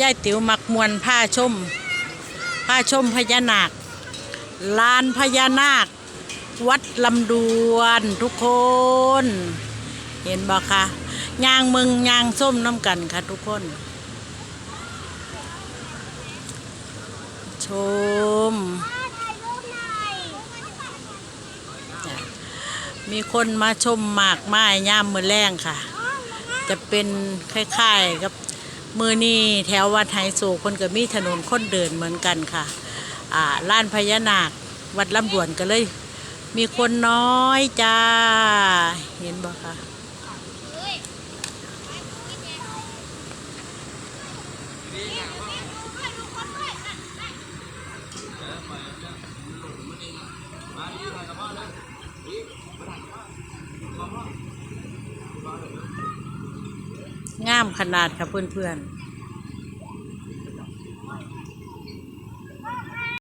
ยายติ๋วมักมวนผ้าชมผ้าชมพญานาคลานพญานาค วัดลำดวนทุกคน เห็นบ่คะยางมึงยางส้มน้ำกันค่ะทุกคน ชม มีคนมาชมหมากไม้ย่ามมือแรงค่ะ จะเป็นคล้ายๆกับ มือนี่แถววัดไฮโซคนก็มีถนนคนเดินเหมือนกันค่ะอ่าล้านพญานาควัดลำดวนก็เลย มีคนน้อยจ้า เห็นบ่คะ งามขนาดค่ะเพื่อนๆ